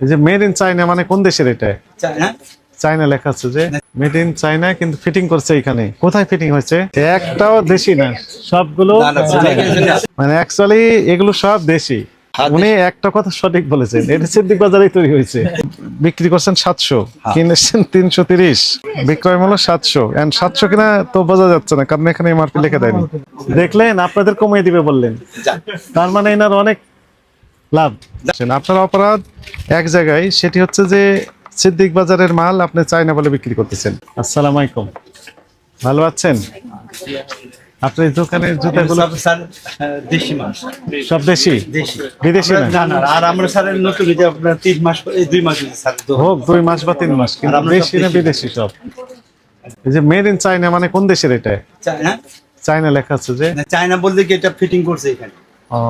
এই যে made in China মানে কোন দেশের এটা? চায়না চাইনা লেখা আছে যে মেড ইন চাইনা কিন্তু ফিটিং করছে এখানে। কোথায় ফিটিং হয়েছে? একটাও দেশি না। সবগুলো। মানে অ্যাকচুয়ালি এগুলো সব দেশি। হ্যাঁ, উনি একটা কথা সঠিক বলেছেন। এটা সিদ্দিক বাজারেই তৈরি হয়েছে। বিক্রি করছেন সাতশো হ্যাঁ। কিনেছেন তিনশো তিরিশ বিক্রয় মূল্য সাতশো। এন্ড সাতশো কিনা তো বোঝা যাচ্ছে না কারণ এখানে এমআরপি লিখে দেয়নি। দেখলেন আপনাদের কমিয়ে দিবে বললেন। তার মানে এনার অনেক লাভ। আপনার অপরাধ এক জায়গায় সেটি হচ্ছে যে সিদ্দিক বাজারের মাল আপনি চাইনা বলে বিক্রি করতেছেন। আসসালাম আলাইকুম। ভালো আছেন? আপনার দোকানের জুতাগুলো সব দেশি? সব বিদেশি না? না না আর আমরা স্যার নতুন যে আপনার তিন মাস দুই মাস স্যার হোক দুই মাস বা তিন মাস কিন্তু দেশি না বিদেশি সব? এই যে মেড ইন চাইনা মানে কোন দেশের এটা? চায়না? চাইনা লেখা আছে যে চায়না বলতে কি এটা ফিটিং করছে এখানে? ও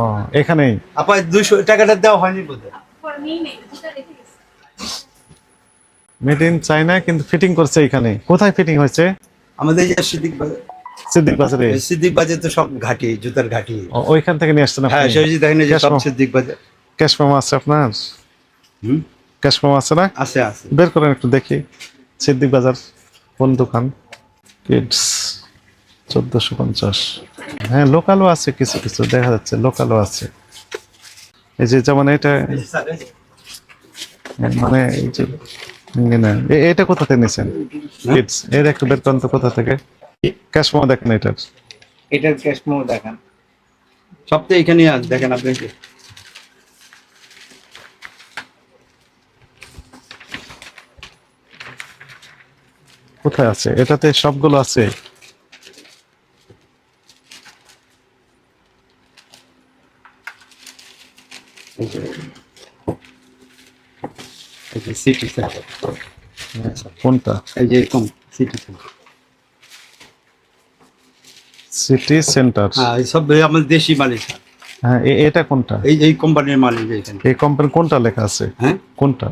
এখানেই? আপা দুইশো টাকাটা দেওয়া হয়নি বোধহয়। মেড ইন চাইনা কিন্তু ফিটিং করছে এখানে। কোথায় ফিটিং হয়েছে? আমাদের যে সিদ্দিক বাজার। সিদ্দিক বাজারে। সিদ্দিক বাজার তো সব ঘাটি জুতার ঘাটি। ও, ওইখান থেকে নিয়ে আসছেন হ্যাঁ সেই যে দেখেন যে সব সিদ্দিক বাজার। ক্যাশ মেমো আছে আপনার? হুম? ক্যাশ মেমো আছে না? আছে আছে। বের করেন একটু দেখি। সিদ্দিক বাজার কোন দোকান? কিডস চোদ্দশো পঞ্চাশ। হ্যাঁ লোকালও আছে কিছু কিছু দেখা যাচ্ছে লোকালও আছে। এই যে যেমন এটা এই যে স্যার, এই যে মানে এই যে এটা কোথা থেকে নিয়েছেন? কিডস এর একটু বের করেন তো কোথা থেকে? ক্যাশ মেমো দেখেন এটার। এটার ক্যাশ মো দেখান। সব তো এখানে আছে দেখেন আপনি কোথায় আছে? এটাতে সবগুলো আছে। এই যে সিটি সেন্টার কোনটা এই যে এরকম সিটি সেন্টার সিটি সেন্টার হ্যাঁ সব আমাদের দেশি মালিক। হ্যাঁ এটা কোনটা? এই এই কোম্পানির মালিক এখানে। এই কোম্পানি কোনটা লেখা আছে? হ্যাঁ? কোনটা?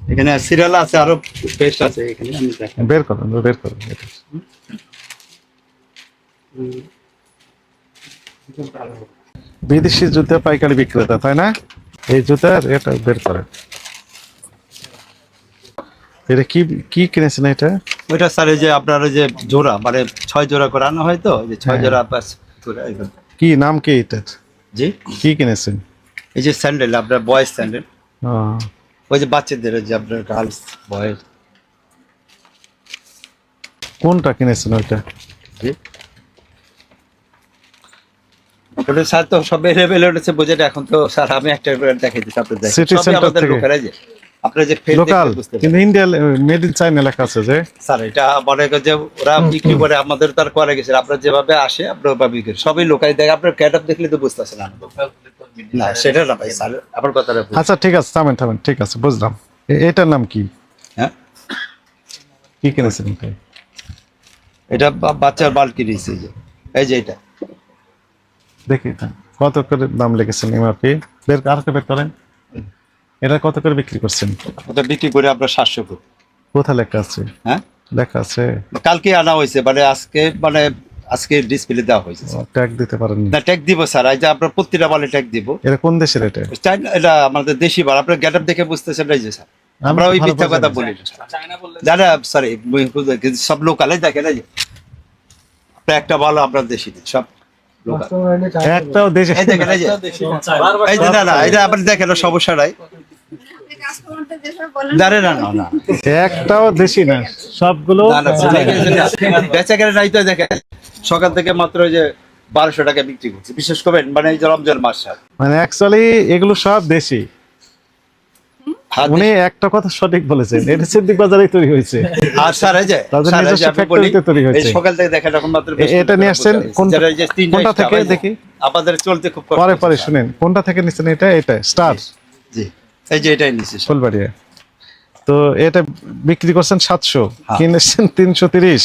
এখানে সিরিয়াল আছে আরও পেস্ট আছে এখানে আমি দেখেন বের করেন বের করেন। বিদেশি জুতা পাইকারি বিক্রেতা তাই না? এই জুতার এটা বের করেন। এটা কি কি কিনেছেন এটা? ওইটা স্যার এই যে আপনার ওই যে জোড়া মানে ছয় জোড়া করে আনা হয় তো এই যে ছয় হ্যাঁ। জোড়া বাস। কি নাম কি এটার? জি? কি কিনেছেন? এই যে স্যান্ডেল আপনার বয়েজ স্যান্ডেল। ওই যে বাচ্চাদের যে আপনার গার্লস বয়েজ। কোনটা কিনেছেন ওইটা? জি? ওটা স্যার তো সব এভেলেবেল হচ্ছে বোঝাটা এখন তো স্যার আমি একটা দেখাই দিচ্ছি সবই center আমাদের থেকে। যে আপনার যে লোকাল বুঝতে কিন্তু ইন্ডিয়া মেড ইন লেখা আছে যে। স্যার এটা মনে করেন যে ওরা বিক্রি করে আমাদের তার করে গেছে। আপনার যেভাবে আসে আপনার ওভাবে বিক্রি করে। সবই লোকাল দেখে আপনার ক্যাট দেখলে তো বুঝতেছেন না। না সেটা না ভাই স্যার আপনার কথাটা আচ্ছা ঠিক আছে থামেন থামেন ঠিক আছে বুঝলাম। এটার নাম কি? হ্যাঁ? কি কিনেছেন এটা বাচ্চার বালকি দিয়েছে যে এই যে এটা। দেখি কত করে দাম লেগেছেন এমআরপি? বের আর বের করেন। এটা কত করে বিক্রি করছেন? ওটা বিক্রি করে আপনার সাতশো ফুট। কোথায় লেখা আছে? হ্যাঁ? লেখা আছে। কালকে আনা হয়েছে মানে আজকে মানে আজকে ডিসপ্লে দেওয়া হয়েছে। ট্যাগ দিতে পারেননি। না ট্যাগ দিব স্যার। এই যে আপনার প্রতিটা বালে ট্যাগ দিব। এটা কোন দেশের এটা? চাইনা এটা আমাদের দেশি বাল আপনার গেট দেখে বুঝতেছেন এই যে স্যার। আমরা ওই মিথ্যা কথা বলি না। না সরি সব লোকালে দেখেন এই যে। একটা ভালো আপনার দেশি সব। একটাও দেশে এই যে। দাদা এই যে আপনি দেখেন সমস্যা নাই। না রে, না না। না একটাও দেশি না। সবগুলো না, না, বেচা কেনা নাই। তো দেখেন সকাল থেকে মাত্র ওই যে বারোশো টাকা বিক্রি করছে। বিশেষ করবেন মানে এই যে রমজান মাস মানে অ্যাকচুয়ালি এগুলো সব দেশি। উনি একটা কথা সঠিক বলেছেন। এটা সিদ্দিক বাজারে তৈরি হয়েছে। আর স্যার যায় তৈরি হয়েছে। এই সকাল থেকে দেখা যখন মাত্র এটা নিয়ে আসছেন কোনটা থেকে দেখি? আমাদের চলতে খুব পরে পরে শুনেন। কোনটা থেকে নিচ্ছেন এটা এটা স্টার। জি এই যে এটাই নিছে ফুলবাড়িয়া তো এটা বিক্রি করছেন সাতশো হ্যাঁ। কিনেছেন তিনশো তিরিশ।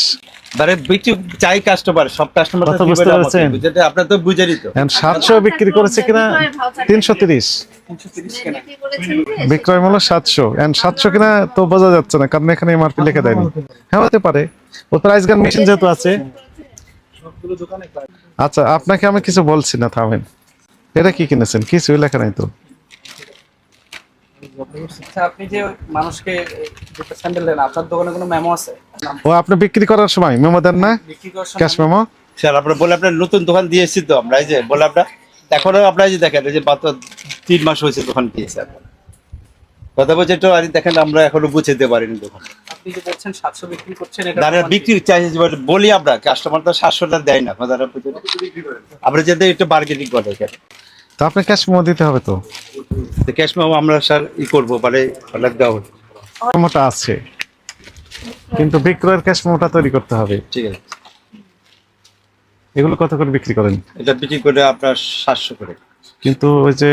মানে চাই কাস্টমার সব কাস্টমার বুঝতে পেরেছেন? আপনার তো বুঝেনি তো সাতশো বিক্রি করেছে কিনা তিনশো তিরিশ। বিক্রয় মূল্য সাতশো। এন্ড সাতশো কিনা তো বোঝা যাচ্ছে না কারণ এখানে এমআরপি লিখে দেয়নি। হ্যাঁ হতে পারে। ও প্রাইস গান মেশিন যেহেতু আছে। আচ্ছা আপনাকে আমি কিছু বলছি না থামেন। এটা কি কিনেছেন? কিছুই লেখা নাই তো। আপনি যে মানুষকে দুটো স্যান্ডেল আপনার দোকানে কোনো মেমো আছে? ও আপনি বিক্রি করার সময় মেমো দেন না? Cash memo? স্যার আপনার বলে আপনার নতুন দোকান দিয়েছি তো আমরা এই যে বলে আপনার এখনও আপনার যে দেখেন যে মাত্র তিন মাস হয়েছে দোকান দিয়েছে কথা বলছে একটু আর দেখেন আমরা এখনও বুঝতে পারিনি দোকান। আপনি যে বলছেন সাতশো বিক্রি করছেন এটা বিক্রি চাইছে বলি আমরা কাস্টমার তো সাতশোটা দেয় না কথাটা বুঝে আমরা যাতে একটু বার্গেনিং করে এখানে তো আপনি ক্যাশ মেমো দিতে হবে তো? ক্যাশ মেমো আমরা স্যার ই করব মানে দেওয়া হবে। মেমোটা আছে। কিন্তু বিক্রয়ের ক্যাশ মেমোটা তৈরি করতে হবে। ঠিক আছে। এগুলো কত করে বিক্রি করেন? এটা বিক্রি করে আপনার সাতশো করে। কিন্তু ওই যে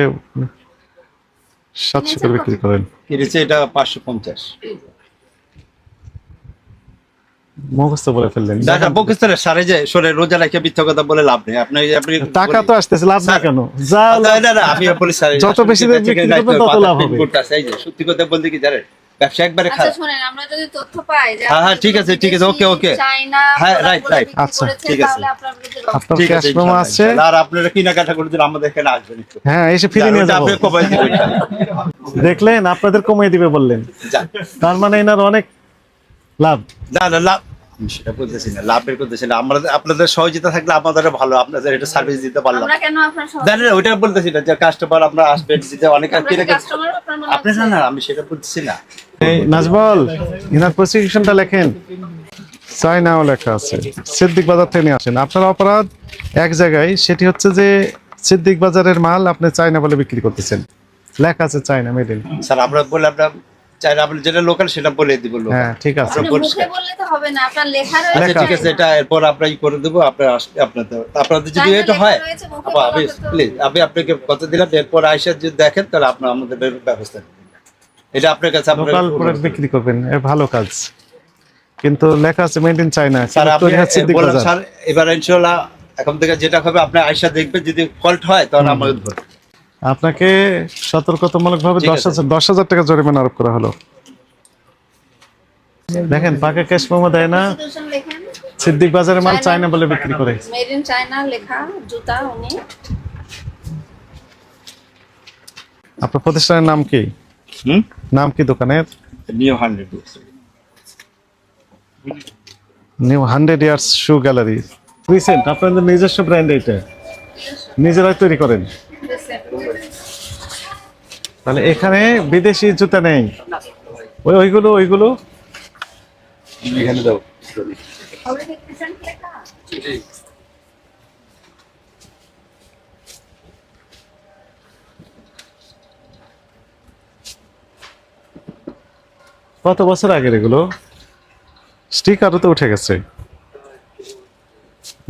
সাতশো করে বিক্রি করেন। কিনেছে এটা পাঁচশো পঞ্চাশ। মুখস্থ বলে ফেললেন। দাদা পাকিস্তানের সারে যায় সরে রোজা রাখে মিথ্যা কথা বলে লাভ নেই। আপনি আপনি টাকা তো আসতেছে লাভ না কেন? যা না, না, না, আমি বলি স্যার যত বেশি তত লাভ হবে। সত্যি কথা বলতে কি জানেন? ব্যবসা একবারে আচ্ছা খারাপ। শুনেন আমরা যদি তথ্য পাই হ্যাঁ, হ্যাঁ, ঠিক আছে, ঠিক আছে, ওকে, ওকে। হ্যাঁ, প্রোডাক্টগুলো right, right। আচ্ছা, ঠিক আছে। আপনার ঠিক আছে আছে? আর আপনারা কেনাকাটা করে দিন আমাদের এখানে আসবেন হ্যাঁ এসে ফিরে নিয়ে যাব। দেখলেন আপনাদের কমিয়ে দিবে বললেন। তার মানে এনার অনেক লাভ? না না লাভ। সেটা বলতেছি না লাভের করতেছি না। আমরা আপনাদের সহযোগিতা থাকলে আমাদের ভালো আপনাদের এটা সার্ভিস দিতে পারলাম। আপনার জানেন ওইটা বলতেছি না যে কাস্টমার আসবেন দিতে অনেক আপনার আপনি না আমি সেটা বলতেছি না। নাজবল এনার প্রসিকিউশনটা লেখেন। লেখা আছে। সিদ্দিক বাজার থেকে নিয়ে আসেন। আপনার অপরাধ এক জায়গায় সেটি হচ্ছে যে সিদ্দিক বাজারের মাল আপনি চাইনা বলে বিক্রি করতেছেন। লেখা আছে চাইনা মেড ইন স্যার আমরা বলে আমরা চাই আপনি যেটা লোকাল সেটা বলে দিব লোকাল। হ্যাঁ ঠিক আছে। মুখে বললে তো হবে না আপনার লেখা আচ্ছা রয়েছে ঠিক আছে এটা এরপর করে দেবো আপনার আপনাদের আপনাদের যদি এটা হয় রয়েছে, আপা, আমি প্লিজ আমি আপনাকে কথা দিলাম এরপর আইসা যদি দেখেন তাহলে আপনার আমাদের ব্যবস্থা এটা আপনার কাছে আপনার লোকাল প্রোডাক্ট বিক্রি করবেন এ ভালো কাজ। কিন্তু লেখা আছে মেড ইন চাইনা স্যার আপনি বললাম স্যার এবার ইনশাল্লাহ এখন থেকে যেটা হবে আপনি আইসা দেখবেন যদি ফল্ট হয় তখন আমাদের ধরবেন। আপনাকে সতর্কতামূলক ভাবে দশ হাজার দশ হাজার টাকা জরিমানা আরোপ করা হলো। দেখেন পাকা ক্যাশ মেমো দেয় না। সিদ্দিক বাজারে মাল চায়না বলে বিক্রি করে। মেড ইন চায়না লেখা জুতা উনি। আপনার প্রতিষ্ঠানের নাম কি? হুম? নাম কি দোকানের? New hundred new hundred years shoe gallery recent আপনাদের নিজস্ব ব্র্যান্ড এটা নিজেরাই তৈরি করেন। তাহলে এখানে বিদেশি জুতা নেই। ওই ওইগুলো ওইগুলো? এখানে দাও। কত বছর আগের এগুলো? স্টিকারও তো উঠে গেছে।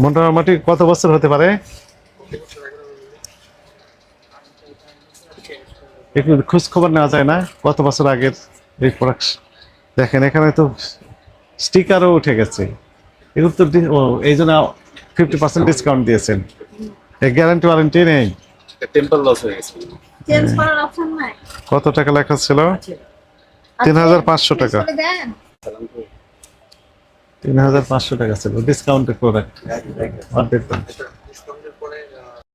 মোটামুটি কত বছর হতে পারে? একটু খোঁজ খবর নেওয়া যায় না। কত বছর আগের এই প্রোডাক্ট দেখেন এখানে তো স্টিকারও উঠে গেছে। এগুলো তো এই জন্য ফিফটি পার্সেন্ট ডিসকাউন্ট দিয়েছেন। গ্যারান্টি ওয়ারেন্টি নেই। টেম্পল লস হয়ে গেছে। চেঞ্জ করার অপশন নাই। কত টাকা লেখা ছিল? তিন হাজার পাঁচশো টাকা। করে দেন। তিন হাজার পাঁচশো টাকা ছিল। Discounted product